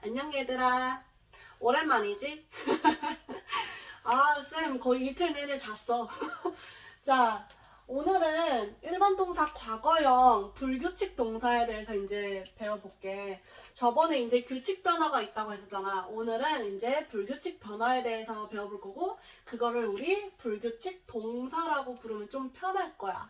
안녕 얘들아. 오랜만이지? 아, 쌤 거의 이틀 내내 잤어. 자, 오늘은 일반 동사 과거형 불규칙 동사에 대해서 이제 배워볼게. 저번에 이제 규칙 변화가 있다고 했었잖아. 오늘은 이제 불규칙 변화에 대해서 배워볼 거고, 그거를 우리 불규칙 동사라고 부르면 좀 편할 거야.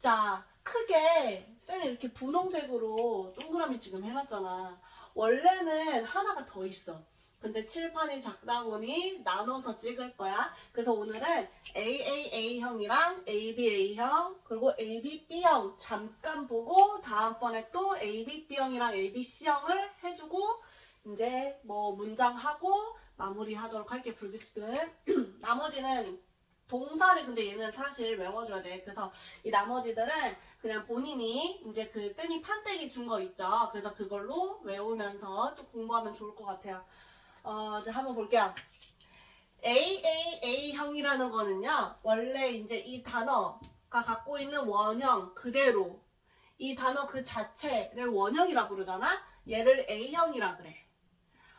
자, 크게 쌤이 이렇게 분홍색으로 동그라미 지금 해놨잖아. 원래는 하나가 더 있어. 근데 칠판이 작다 보니 나눠서 찍을 거야. 그래서 오늘은 AAA형이랑 ABA형 그리고 ABB형 잠깐 보고 다음번에 또 ABB형이랑 ABC형을 해주고 이제 뭐 문장하고 마무리하도록 할게 불규칙은 나머지는 동사를 근데 얘는 사실 외워줘야 돼. 그래서 이 나머지들은 그냥 본인이 이제 그 쌤이 판때기 준 거 있죠. 그래서 그걸로 외우면서 좀 공부하면 좋을 것 같아요. 어, 이제 한번 볼게요. AAA형이라는 거는요, 원래 이제 이 단어가 갖고 있는 원형 그대로 이 단어 그 자체를 원형이라 부르잖아? 얘를 A형이라 그래.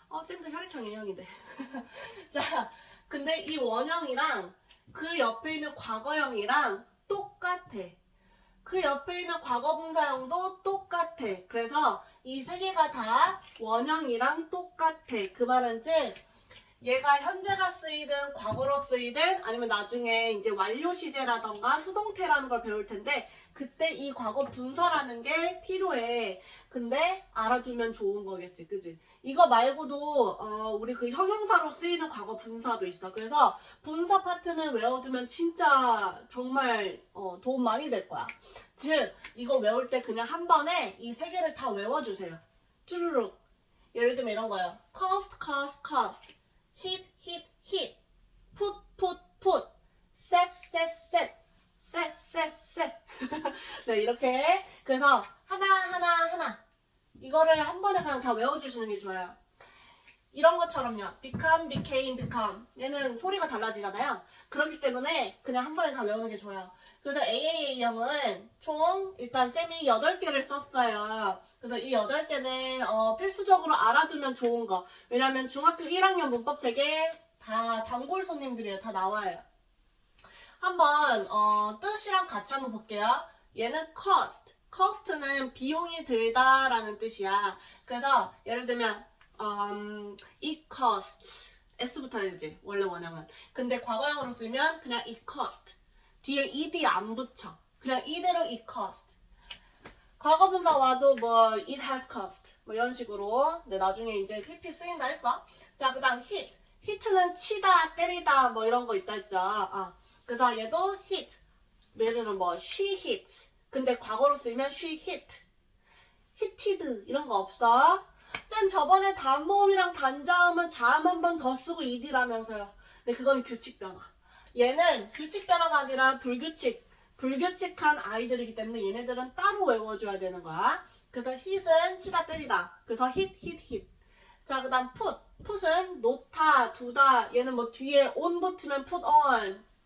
어, 쌤도 혈액형 A형인데. 자, 근데 이 원형이랑 그 옆에 있는 과거형이랑 똑같아. 그 옆에 있는 과거분사형도 똑같아. 그래서 이 세 개가 다 원형이랑 똑같아. 그 말은 즉 얘가 현재가 쓰이든 과거로 쓰이든 아니면 나중에 이제 완료 시제라던가 수동태라는 걸 배울 텐데 그때 이 과거 분사라는 게 필요해. 근데 알아두면 좋은 거겠지, 그지? 이거 말고도 어, 우리 그 형용사로 쓰이는 과거 분사도 있어. 그래서 분사 파트는 외워두면 진짜 정말 어, 도움 많이 될 거야. 즉 이거 외울 때 그냥 한 번에 이 세 개를 다 외워주세요. 쭈루룩. 예를 들면 이런 거예요. cost, cost, cost. Hit, hit, hit. put, put, put. set, set, set. set, set, set. 네, 이렇게. 그래서 하나, 하나, 하나. 이거를 한 번에 그냥 다 외워주시는 게 좋아요. 이런 것처럼요. become, became, become. 얘는 소리가 달라지잖아요. 그렇기 때문에 그냥 한 번에 다 외우는 게 좋아요. 그래서 AAA형은 총 일단 쌤이 8개를 썼어요. 그래서 이 8개는 어, 필수적으로 알아두면 좋은 거. 왜냐면 중학교 1학년 문법 책에 다 단골 손님들이에요. 다 나와요. 한번 어, 뜻이랑 같이 한번 볼게요. 얘는 cost. cost는 비용이 들다라는 뜻이야. 그래서 예를 들면 um, it costs. s부터 해야지 원래 원형은. 근데 과거형으로 쓰면 그냥 it cost. 뒤에 ed 안 붙여. 그냥 이대로 it cost. 과거분사 와도 뭐 it has cost 뭐 이런 식으로 근데 나중에 이제 pp 쓰인다 했어. 자 그다음 hit. hit는 치다, 때리다 뭐 이런 거 있다 했죠. 아. 그래서 얘도 hit. 예를 들면 뭐 she hit. 근데 과거로 쓰면 she hit. hitted 이런 거 없어. 쌤 저번에 단모음이랑 단자음은 자음 한 번 더 쓰고 ed라면서요. 근데 그건 규칙 변화. 얘는 규칙 변화가 아니라 불규칙. 불규칙한 아이들이기 때문에 얘네들은 따로 외워줘야 되는 거야. 그래서 hit은 치다 때리다. 그래서 hit, hit. 자, 그 다음 put. put은 놓다, 두다. 얘는 뭐 뒤에 on 붙으면 put.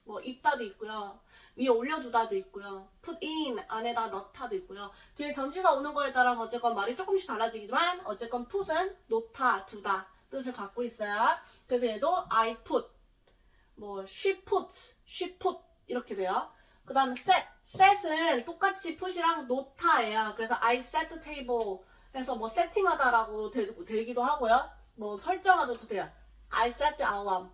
뭐 입다도 있고요. 위에 올려두다도 있고요. put in 안에다 넣다도 있고요. 뒤에 전치사 오는 거에 따라서 어쨌건 말이 조금씩 달라지지만 어쨌건 put은 놓다, 두다 뜻을 갖고 있어요. 그래서 얘도 I put, 뭐 she puts, she put 이렇게 돼요. 그 다음 set, set은 똑같이 put이랑 놓다예요. 그래서 I set the table 해서 뭐 세팅하다라고 되, 되기도 하고요. 뭐 설정하다도 돼요. I set the alarm.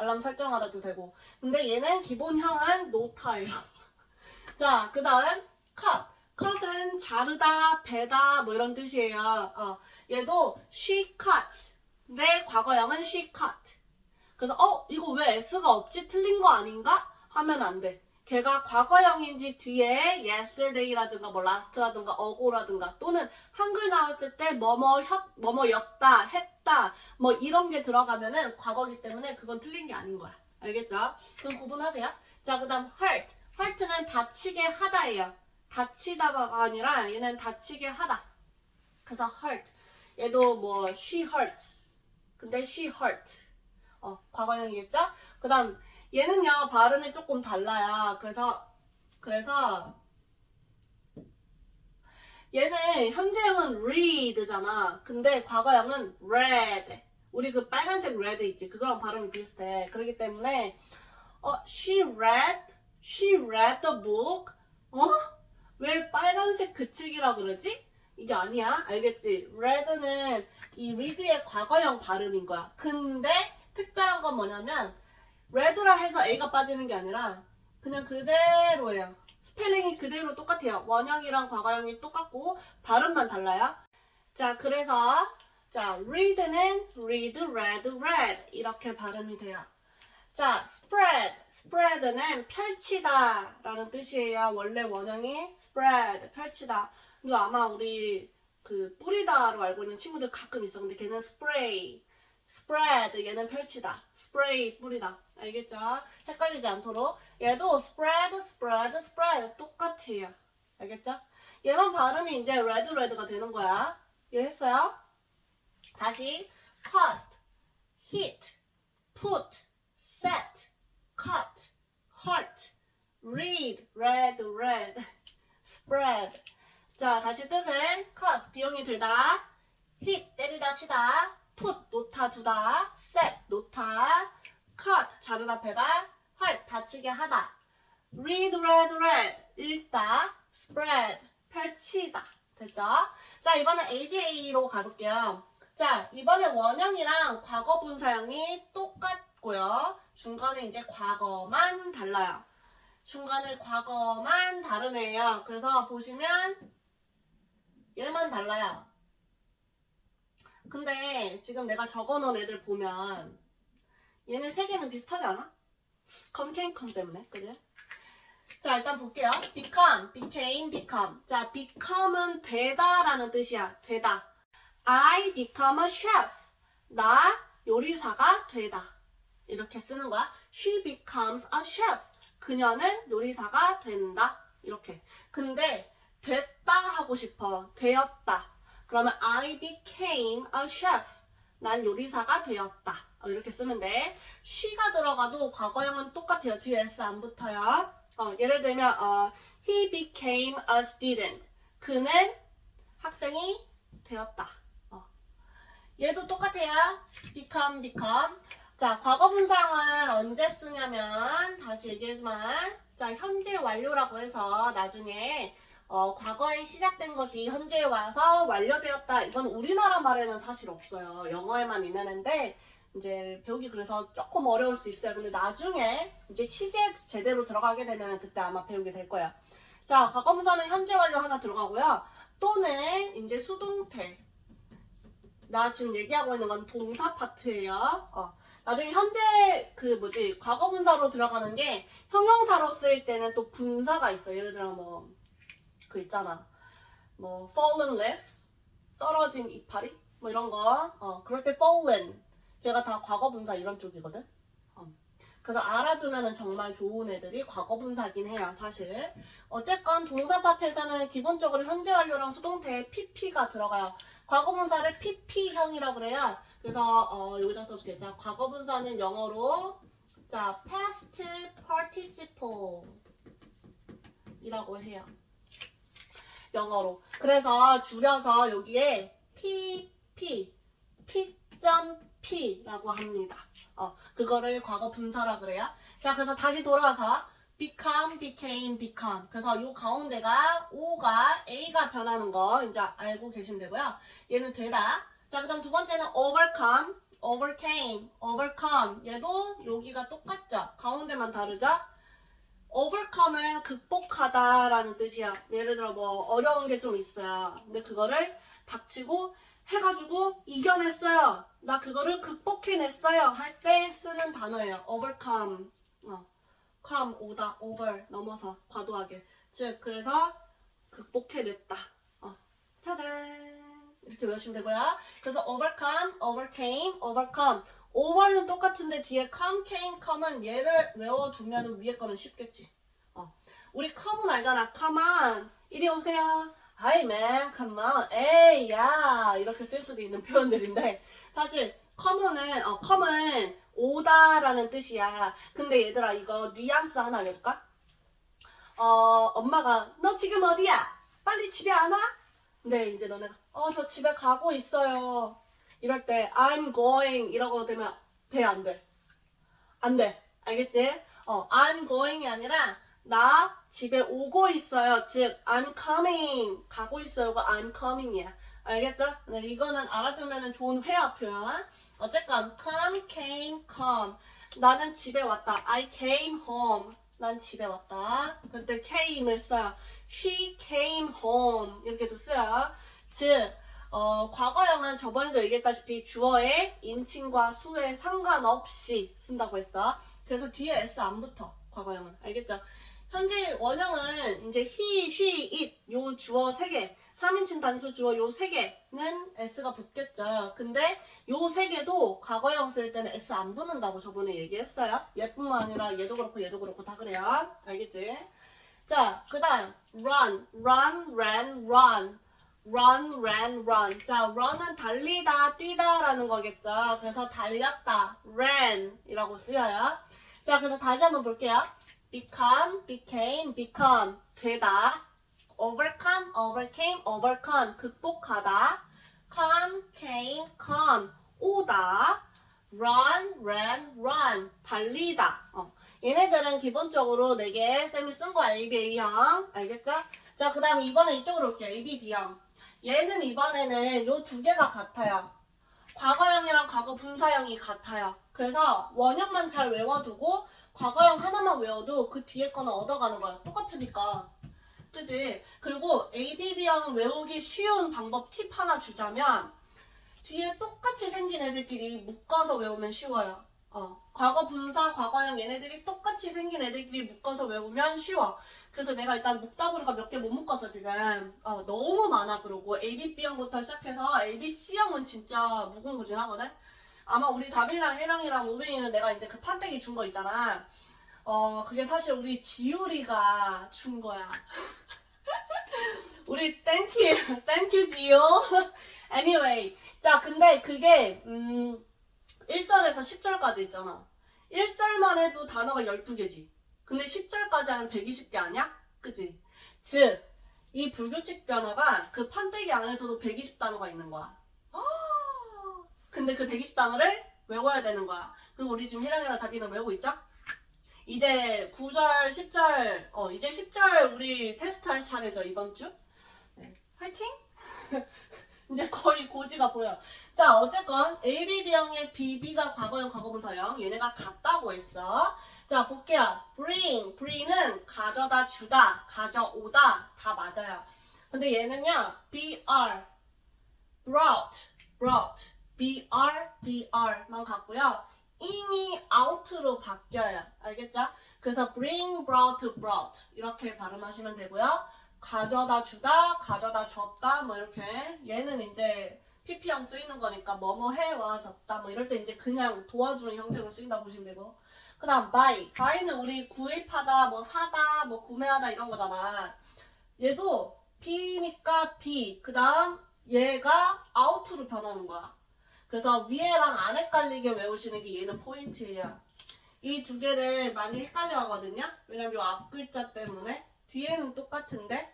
알람 설정하다도 되고. 근데 얘는 기본형은 노타예요. 자, 그 다음 cut. cut은 자르다, 베다 뭐 이런 뜻이에요. 어, 얘도 she cut. 내 과거형은 she cut. 그래서 어 이거 왜 s가 없지? 틀린 거 아닌가? 하면 안 돼. 걔가 과거형인지 뒤에 yesterday라든가 뭐 last라든가 ago라든가 또는 한글 나왔을 때 뭐뭐 혔, 뭐뭐였다, 했다 뭐 이런 게 들어가면은 과거기 때문에 그건 틀린 게 아닌 거야. 알겠죠? 그럼 구분하세요. 자, 그 다음 hurt. hurt는 다치게 하다예요. 다치다가 아니라 얘는 다치게 하다. 그래서 hurt. 얘도 뭐 she hurts. 근데 she hurt. 어, 과거형이겠죠? 그 다음 얘는요 발음이 조금 달라요. 그래서 그래서 얘는 현재형은 read잖아. 근데 과거형은 read. 우리 그 빨간색 read 있지. 그거랑 발음이 비슷해. 그렇기 때문에 어, she read, she read the book. 어? 왜 빨간색 그칠기라 그러지? 이게 아니야. 알겠지? read는 이 read의 과거형 발음인 거야. 근데 특별한 건 뭐냐면 read라 해서 A가 빠지는 게 아니라 그냥 그대로예요. 스펠링이 그대로 똑같아요. 원형이랑 과거형이 똑같고 발음만 달라요. 자, 그래서 자, read는 read, read, read 이렇게 발음이 돼요. 자, spread, spread는 펼치다 라는 뜻이에요. 원래 원형이 spread, 펼치다. 이거 아마 우리 그 뿌리다로 알고 있는 친구들 가끔 있어. 근데 걔는 spray, spread 얘는 펼치다, spray 뿌리다. 알겠죠? 헷갈리지 않도록 얘도 spread, spread, spread 똑같아요. 알겠죠? 얘만 발음이 이제 red, red가 되는 거야. 이해했어요? 다시 cost, hit, put, set, cut, hurt, read, read, read, spread. 자, 다시 뜻은 cost, 비용이 들다, hit, 때리다, 치다, put, 놓다, 두다, set, 놓다, cut, 자르다, 패다, hurt, 다치게 하다, read, read, read, 읽다, spread, 펼치다. 됐죠? 자, 이번엔 ABA로 가볼게요. 자, 이번에 원형이랑 과거 분사형이 똑같고요. 중간에 이제 과거만 달라요. 중간에 과거만 다르네요. 그래서 보시면 얘만 달라요. 근데 지금 내가 적어놓은 애들 보면 얘네 세 개는 비슷하지 않아? 컴캔컴 때문에, 그지? 자, 일단 볼게요. become, became, become. 자, become은 되다라는 뜻이야. 되다. I become a chef. 나 요리사가 되다. 이렇게 쓰는 거야. She becomes a chef. 그녀는 요리사가 된다. 이렇게. 근데 됐다 하고 싶어. 되었다. 그러면 I became a chef. 난 요리사가 되었다. 어, 이렇게 쓰면 돼. she가 들어가도 과거형은 똑같아요. 뒤에 s 안 붙어요. 어, 예를 들면 어, he became a student. 그는 학생이 되었다. 어. 얘도 똑같아요. become, become. 자, 과거 분사형은 언제 쓰냐면 다시 얘기하지만 자, 현재 완료라고 해서 나중에 어, 과거에 시작된 것이 현재에 와서 완료되었다. 이건 우리나라 말에는 사실 없어요. 영어에만 있는 앤데 이제 배우기 그래서 조금 어려울 수 있어요. 근데 나중에 이제 시제 제대로 들어가게 되면 그때 아마 배우게 될 거예요. 자, 과거분사는 현재 완료 하나 들어가고요. 또는 이제 수동태. 나 지금 얘기하고 있는 건 동사 파트예요. 어. 나중에 현재 그 뭐지 과거분사로 들어가는 게 형용사로 쓰일 때는 또 분사가 있어. 예를 들어 뭐 그 있잖아. 뭐 fallen leaves 떨어진 이파리 뭐 이런 거. 어, 그럴 때 fallen 걔가 다 과거 분사 이런 쪽이거든. 어. 그래서 알아두면은 정말 좋은 애들이 과거 분사긴 해요, 사실. 어쨌건 동사 파트에서는 기본적으로 현재 완료랑 수동태에 pp가 들어가요. 과거 분사를 pp형이라고 그래요. 그래서 어, 여기다 써줄게. 자, 과거 분사는 영어로 자 past participle 이라고 해요. 영어로. 그래서 줄여서 여기에 pp, p.p라고 합니다. 어, 그거를 과거 분사라 그래요. 자, 그래서 다시 돌아와서 become, became, become. 그래서 요 가운데가 O가 A가 변하는 거 이제 알고 계시면 되고요. 얘는 되다. 자, 그 다음 두 번째는 overcome, overcame, overcome. 얘도 여기가 똑같죠? 가운데만 다르죠? overcome은 극복하다라는 뜻이야. 예를 들어 뭐 어려운 게 좀 있어요. 근데 그거를 닥치고 해가지고 이겨냈어요. 나 그거를 극복해냈어요. 할 때 쓰는 단어예요. overcome. 어. come 오다 over 넘어서 과도하게. 즉 그래서 극복해냈다. 어. 짜잔. 이렇게 외우시면 되고요. 그래서 overcome, overcame, overcome. over는 똑같은데 뒤에 come, came, come은 얘를 외워두면 위에 거는 쉽겠지. 어. 우리 come은 알잖아. come on. 이리 오세요. Hi man, come on. 에이, 야. 이렇게 쓸 수도 있는 표현들인데 사실 come은 어, come은 오다라는 뜻이야. 근데 얘들아 이거 뉘앙스 하나 알려줄까? 어, 엄마가 너 지금 어디야? 빨리 집에 안 와? 근데 이제 너네가 어 저 집에 가고 있어요. 이럴 때 I'm going 이라고 되면 돼 안 돼? 안 돼. 알겠지? 어 I'm going이 아니라 나 집에 오고 있어요. 즉 I'm coming 가고 있어요가 I'm coming이야. 알겠죠? 네, 이거는 알아두면 좋은 회화 표현. 어쨌건 come, came, come. 나는 집에 왔다. I came home. 난 집에 왔다. 그때 came을 써요. She came home. 이렇게도 써요. 즉, 어, 과거형은 저번에도 얘기했다시피 주어의 인칭과 수에 상관없이 쓴다고 했어. 그래서 뒤에 s 안 붙어. 과거형은. 알겠죠? 현재 원형은 이제 he, she, it 요 주어 세 개, 3인칭 단수 주어 요세 개는 s가 붙겠죠. 근데 요세 개도 과거형 쓸 때는 s 안 붙는다고 저번에 얘기했어요. 얘뿐만 아니라 얘도 그렇고 얘도 그렇고 다 그래요. 알겠지? 자, 그 다음 run, run, ran, run. run, ran, run. 자, run은 달리다, 뛰다라는 거겠죠. 그래서 달렸다, ran 이라고 쓰여요. 자, 그래서 다시 한번 볼게요. Become, became, become. 되다. overcome, overcame, overcome. 극복하다. come, came, come. 오다. run, ran, run. 달리다. 어. 얘네들은 기본적으로 4개 쌤이 쓴 거야, A, B, A형. 알겠죠? 자, 그 다음 이번에 이쪽으로 올게요. A, B, B형. 얘는 이번에는 요 두 개가 같아요. 과거형이랑 과거 분사형이 같아요. 그래서 원형만 잘 외워두고 과거형 하나만 외워도 그 뒤에 거는 얻어가는 거야. 똑같으니까. 그지? 그리고 ABB형 외우기 쉬운 방법 팁 하나 주자면 뒤에 똑같이 생긴 애들끼리 묶어서 외우면 쉬워요. 어, 과거 분사, 과거형 얘네들이 똑같이 생긴 애들끼리 묶어서 외우면 쉬워. 그래서 내가 일단 묶다 보니까 몇 개 못 묶어서 지금 어, 너무 많아 그러고 ABB형부터 시작해서 ABC형은 진짜 무궁무진하거든. 아마 우리 다빈이랑 혜랑이랑 오빈이는 내가 이제 그 판때기 준 거 있잖아. 어 그게 사실 우리 지율이가 준 거야. 우리 땡큐 땡큐 지유. anyway 자 근데 그게 음 1절에서 10절까지 있잖아. 1절만 해도 단어가 12개지. 근데 10절까지 하면 120개 아니야? 그지? 즉, 이 불규칙 변화가 그 판때기 안에서도 120단어가 있는 거야. 근데 그 120단어를 외워야 되는 거야. 그리고 우리 지금 희랑이랑 다비는 외우고 있죠? 이제 9절, 10절, 어, 이제 10절 우리 테스트 할 차례죠, 이번 주? 네. 화이팅! 이제 거의 고지가 보여. 자, 어쨌건 ABB형의 BB가 과거형, 과거분사형. 얘네가 같다고 했어. 자, 볼게요. bring, bring은 가져다 주다, 가져오다 다 맞아요. 근데 얘는요, br, brought, brought, br, br만 같고요. in이 out로 바뀌어요. 알겠죠? 그래서 bring, brought, brought 이렇게 발음하시면 되고요. 가져다 주다, 가져다 줬다, 뭐 이렇게. 얘는 이제 PP형 쓰이는 거니까 뭐뭐 해와 줬다, 뭐 이럴 때 이제 그냥 도와주는 형태로 쓰인다 보시면 되고. 그 다음 buy. buy는 우리 구입하다, 뭐 사다, 뭐 구매하다 이런 거잖아. 얘도 B니까 B. 그 다음 얘가 out로 변하는 거야. 그래서 위에랑 안 헷갈리게 외우시는 게 얘는 포인트예요. 이 두 개를 많이 헷갈려 하거든요. 왜냐면 요앞 글자 때문에. 뒤에는 똑같은데?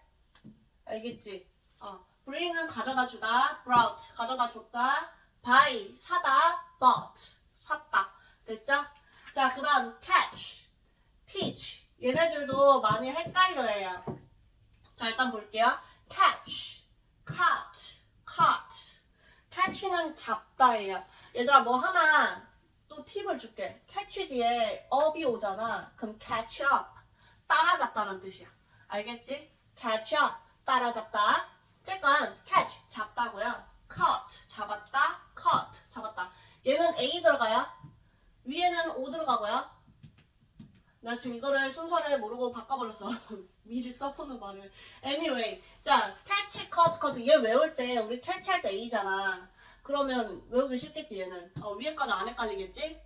알겠지? 어. bring은 가져다 주다, brought, 가져다 줬다, buy, 사다, bought, 샀다. 됐죠? 자, 그 다음 catch, teach. 얘네들도 많이 헷갈려해요. 자, 일단 볼게요. catch, caught, catch는 잡다예요. 얘들아, 뭐 하나 또 팁을 줄게. catch 뒤에 up이 오잖아. 그럼 catch up. 따라잡다는 뜻이야. 알겠지? catch up. 따라잡다. 어쨌건 catch 잡다고요. caught 잡았다. caught 잡았다. 얘는 A 들어가요. 위에는 O 들어가고요. 나 지금 이거를 순서를 모르고 바꿔버렸어. 미리 써보는 말을. Anyway, 자, catch, cut, cut. 얘 외울 때 우리 catch 할때 A잖아. 그러면 외우기 쉽겠지 얘는. 어, 위에 거는 안 헷갈리겠지?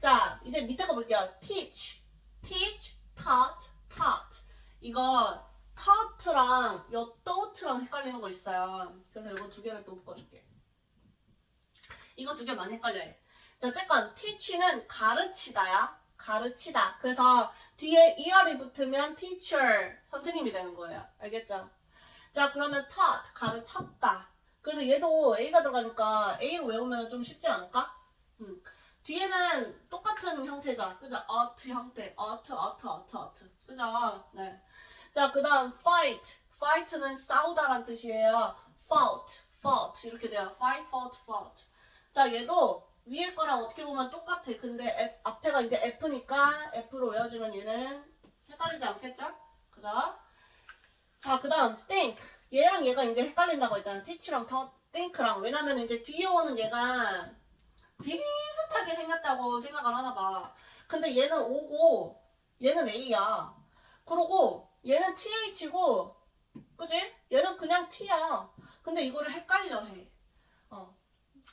자, 이제 밑에 거 볼게요. teach, teach, taught, taught. 이거 taught랑 요 thought랑 헷갈리는 거 있어요. 그래서 이거 두 개를 또 묶어줄게. 이거 두 개 많이 헷갈려요. 자, 어쨌건 teach는 가르치다야. 가르치다. 그래서 뒤에 er이 붙으면 teacher, 선생님이 되는 거예요. 알겠죠? 자, 그러면 taught, 가르쳤다. 그래서 얘도 A가 들어가니까 A로 외우면 좀 쉽지 않을까? 음. 뒤에는 똑같은 형태죠. 그죠? ought 형태. ought, ought, ought, ought. 그죠? 네. 자, 그 다음 fight. fight는 싸우다란 뜻이에요. fault, fault. 이렇게 돼요. fight, fault, fault. 자, 얘도 위에 거랑 어떻게 보면 똑같아. 근데 F- 앞에가 이제 F니까 F로 외워주면 얘는 헷갈리지 않겠죠? 그죠? 자, 그 다음 think. 얘랑 얘가 이제 헷갈린다고 했잖아. teach랑 더 think랑. 왜냐면 이제 뒤에 오는 얘가 비슷하게 생겼다고 생각을 하나 봐. 근데 얘는 O고 얘는 A야. 그러고 얘는 TH고 그지? 얘는 그냥 T야. 근데 이거를 헷갈려 해.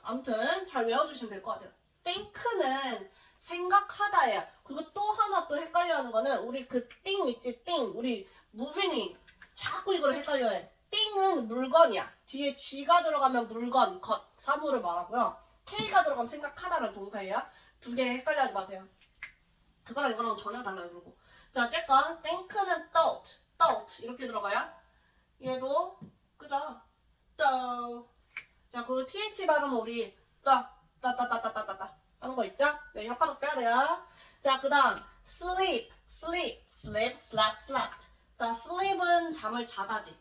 어. 아무튼 잘 외워주시면 될 것 같아요. think는 생각하다야. 그리고 또 하나 또 헷갈려 하는 거는 우리 그 think 있지? think. 우리 무빈이 자꾸 이걸 헷갈려 해. 띵은 물건이야. 뒤에 G가 들어가면 물건, 것, 사물을 말하고요. K가 들어가면 생각하다는 동사예요. 두 개 헷갈려하지 마세요. 그거랑 이거랑 전혀 달라요, 그리고. 자, 어쨌건 think는 thought, thought 이렇게 들어가요. 얘도 그죠? thought. 자, 그 th 발음 우리 따, 따, 따, 따, 따, 따, 따, 따 하는 거 있죠? 네, 혓바닥 빼야 돼요. 자, 그 다음 sleep, sleep, sleep, slept, slept. 자, sleep은 잠을 자다지.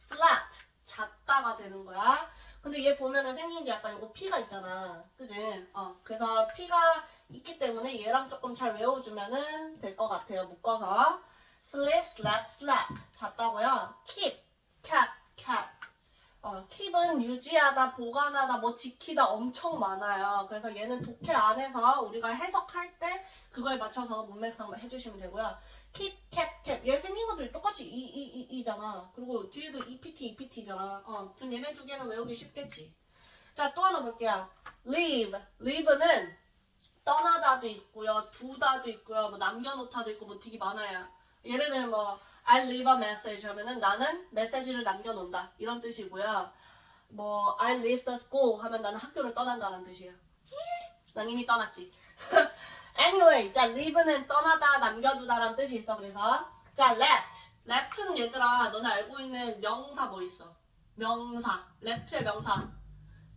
slept, 잤다가 되는 거야. 근데 얘 보면은 생긴 게 약간 이거 피가 있잖아. 그지? 어, 그래서 피가 있기 때문에 얘랑 조금 잘 외워주면은 될 것 같아요. 묶어서. sleep, slept, slept. 잤다고요. keep, kept, kept. 어, keep은 유지하다, 보관하다, 뭐 지키다 엄청 많아요. 그래서 얘는 독해 안에서 우리가 해석할 때 그거에 맞춰서 문맥상 해주시면 되고요. keep, kept, kept. 얘 생긴 것도 똑같이 이, 이, 이, 이잖아. 그리고 뒤에도 EPT, EPT잖아. 어, 그럼 얘네 두 개는 외우기 쉽겠지. 자, 또 하나 볼게요. leave. leave는 떠나다도 있고요, 두다도 있고요, 뭐 남겨놓다도 있고 뭐 되게 많아요. 예를 들면 뭐 I leave a message 하면은 나는 메시지를 남겨놓는다 이런 뜻이고요. 뭐 I leave the school 하면 나는 학교를 떠난다는 뜻이에요. 난 이미 떠났지. anyway, 자 leave는 떠나다, 남겨두다라는 뜻이 있어. 그래서 자 left, left는 얘들아 너네 알고 있는 명사 뭐 있어? 명사, left의 명사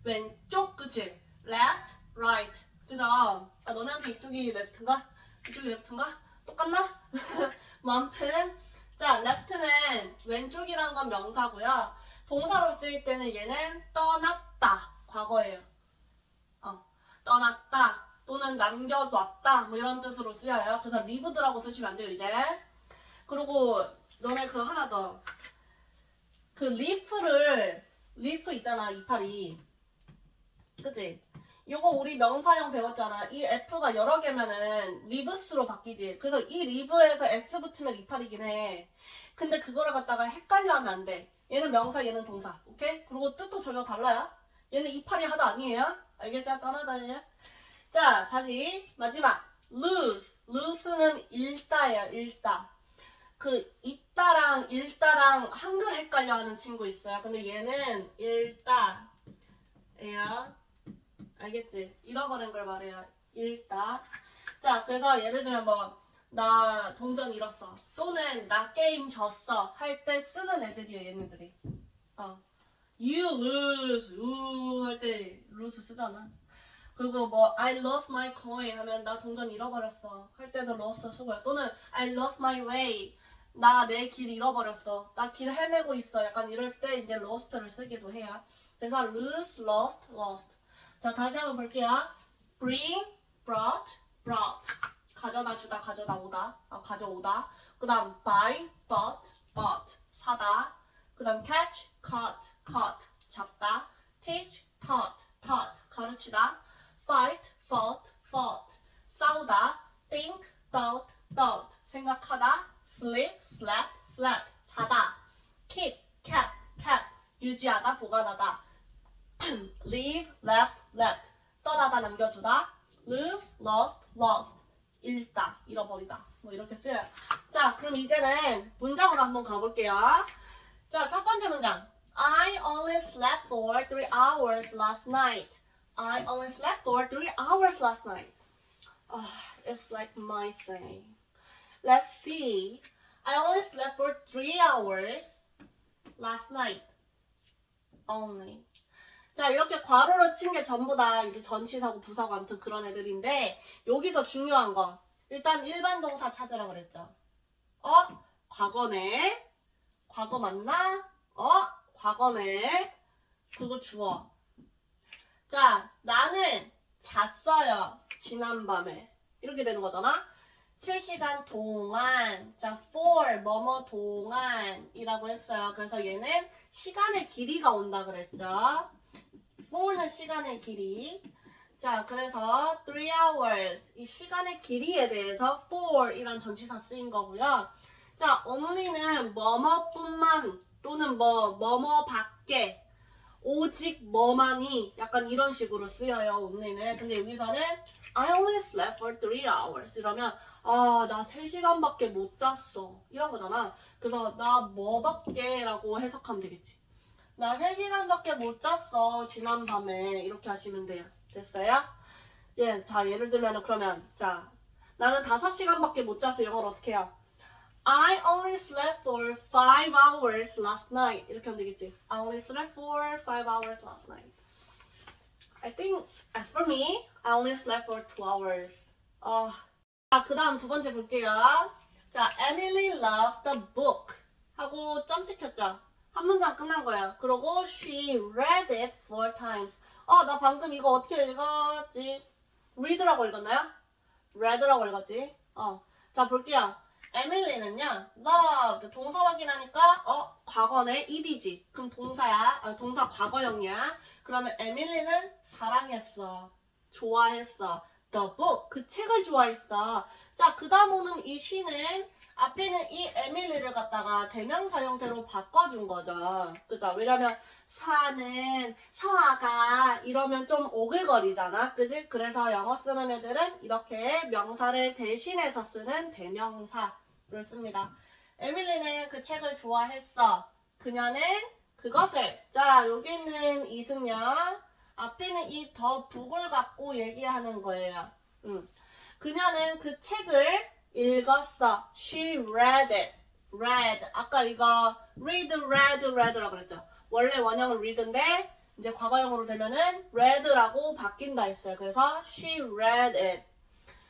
왼쪽 그치? left, right 그죠? 아, 너네한테 이쪽이 left인가? 이쪽이 left인가? 똑같나? 뭐 아무튼 자 left는 왼쪽이란 건 명사고요. 동사로 쓰일 때는 얘는 떠났다. 과거예요. 어, 떠났다. 또는 남겨놨다. 뭐 이런 뜻으로 쓰여요. 그래서 lived라고 쓰시면 안 돼요 이제. 그리고 너네 그 하나 더. 그 leaf를 leaf 있잖아 이파리 그치? 요거 우리 명사형 배웠잖아. 이 F가 여러 개면은 리브스로 바뀌지. 그래서 이 리브에서 S 붙으면 이팔이긴 해. 근데 그거를 갖다가 헷갈려 하면 안 돼. 얘는 명사, 얘는 동사. 오케이? 그리고 뜻도 전혀 달라요. 얘는 이팔이 하다 아니에요? 알겠죠? 떠나다예요. 자, 다시 마지막. lose. lose는 읽다예요. 읽다. 그 읽다랑 읽다랑 한글 헷갈려 하는 친구 있어요. 근데 얘는 읽다예요. 알겠지? 잃어버린 걸 말해요. 잃다. 자, 그래서 예를 들면 뭐, 나 동전 잃었어. 또는 나 게임 졌어. 할 때 쓰는 애들이에요, 얘네들이. 어. You lose. 우, 할때 lose 쓰잖아. 그리고 뭐, I lost my coin 하면 나 동전 잃어버렸어. 할 때도 lost 쓰고요. 또는 I lost my way. 나 내 길 잃어버렸어. 나 길 헤매고 있어. 약간 이럴 때 이제 lost를 쓰기도 해요. 그래서 lose, lost, lost. 자, 다시 한번 볼게요. bring, brought, brought. 가져다 주다, 가져다 오다. 아, 가져오다. 그 다음 buy, bought, bought. 사다. 그 다음 catch, caught, caught. 잡다. teach, taught, taught. 가르치다. fight, fought, fought. 싸우다. think, thought, thought. 생각하다. sleep, slept, slept. 자다. keep, kept, kept. 유지하다, 보관하다. leave, left, left. 떠나다, 남겨두다. lose, lost, lost. 잃다, 잃어버리다. 뭐 이렇게 쓰여요. 자, 그럼 이제는 문장으로 한번 가볼게요. 자, 첫 번째 문장. I only slept for three hours last night. I only slept for three hours last night. Ah, it's like my saying. Let's see. I only slept for three hours last night. only. 자, 이렇게 괄호로 친 게 전부 다 이제 전치사고 부사고 아무튼 그런 애들인데 여기서 중요한 거. 일단 일반 동사 찾으라 그랬죠. 어? 과거네. 과거 맞나? 어? 과거네. 그거 주어. 자, 나는 잤어요. 지난밤에. 이렇게 되는 거잖아. 3시간 동안, 자, for, 뭐뭐 동안이라고 했어요. 그래서 얘는 시간의 길이가 온다 그랬죠. For는 시간의 길이. 자, 그래서 3 hours, 이 시간의 길이에 대해서 for 이란 전치사 쓰인 거고요. 자, only는 뭐뭐뿐만 또는 뭐, 뭐뭐 밖에 오직 뭐만이 약간 이런 식으로 쓰여요, only는. 근데 여기서는 I only slept for 3 hours 이러면 아, 나 3시간밖에 못 잤어. 이런 거잖아. 그래서 나 뭐밖에 라고 해석하면 되겠지. 나 3시간밖에 못 잤어. 지난 밤에. 이렇게 하시면 돼요. 됐어요? 예, 자, 예를 들면 그러면 자, 나는 5시간밖에 못 잤어. 영어로 어떻게 해요? I only slept for 5 hours last night. 이렇게 하면 되겠지. I only slept for 5 hours last night. I think as for me, I only slept for 2 hours. 아, 자, 그 다음 두 번째 볼게요. 자, Emily loved the book. 하고 점 찍혔죠? 한 문장 끝난 거야. 그러고 she read it four times. 어, 나 방금 이거 어떻게 읽었지? read라고 읽었나요? read라고 읽었지? 어. 자, 볼게요. 에밀리는요, loved 동사 확인하니까 어 과거네 ed지. 그럼 동사야. 아, 동사 과거형이야. 그러면 에밀리는 사랑했어, 좋아했어. The book 그 책을 좋아했어. 자, 그 다음 오는 이 she는 앞에는 이 에밀리를 갖다가 대명사 형태로 바꿔준 거죠. 그죠? 왜냐면 사는 서아가 이러면 좀 오글거리잖아. 그지? 그래서 영어 쓰는 애들은 이렇게 명사를 대신해서 쓰는 대명사를 씁니다. 에밀리는 그 책을 좋아했어. 그녀는 그것을. 자, 여기 있는 이승연. 앞에는 이 더 북을 갖고 얘기하는 거예요. 음. 그녀는 그 책을 읽었어. She read it. read. 아까 이거 read, read, read라고 그랬죠. 원래 원형은 read인데 이제 과거형으로 되면은 read라고 바뀐다 했어요. 그래서 she read it.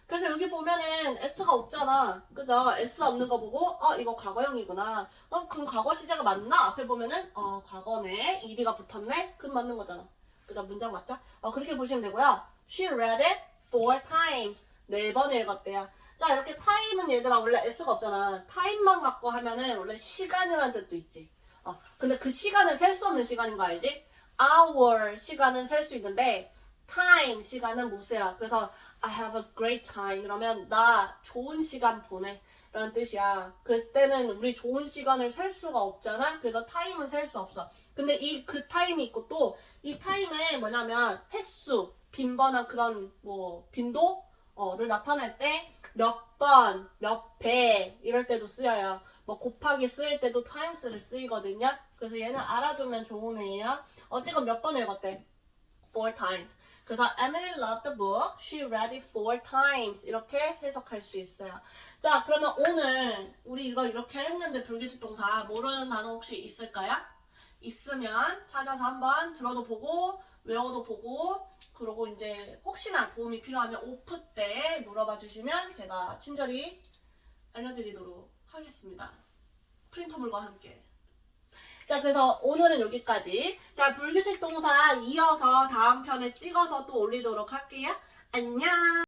그래서 여기 보면은 s가 없잖아. 그죠? s 없는 거 보고 어 이거 과거형이구나. 어 그럼 과거 시제가 맞나? 앞에 보면은 어 과거네. ed가 붙었네. 그럼 맞는 거잖아. 그죠? 문장 맞죠? 어 그렇게 보시면 되고요. She read it four times. 네 번 읽었대요. 자 이렇게 타임은 얘들아 원래 s가 없잖아. 타임만 갖고 하면은 원래 시간이라는 뜻도 있지. 어 근데 그 시간은 셀 수 없는 시간인 거 알지? hour 시간은 셀 수 있는데 time 시간은 못 세요. 그래서 I have a great time 이러면 나 좋은 시간 보내 라는 뜻이야. 그때는 우리 좋은 시간을 셀 수가 없잖아. 그래서 타임은 셀 수 없어. 근데 이 그 타임이 있고 또 이 타임에 뭐냐면 횟수, 빈번한 그런 뭐 빈도 어를 나타낼 때 몇 번, 몇 배 이럴 때도 쓰여요. 뭐 곱하기 쓰일 때도 times를 쓰이거든요. 그래서 얘는 알아두면 좋은 애예요. 어쨌건 몇 번 읽었대? Four times. 그래서 Emily loved the book. She read it four times. 이렇게 해석할 수 있어요. 자, 그러면 오늘 우리 이거 이렇게 했는데 불규칙 동사 모르는 단어 혹시 있을까요? 있으면 찾아서 한번 들어도 보고 외워도 보고 그리고 이제 혹시나 도움이 필요하면 오프 때 물어봐 주시면 제가 친절히 알려드리도록 하겠습니다. 프린터 물과 함께. 자, 그래서 오늘은 여기까지. 자, 불규칙 동사 이어서 다음 편에 찍어서 또 올리도록 할게요. 안녕!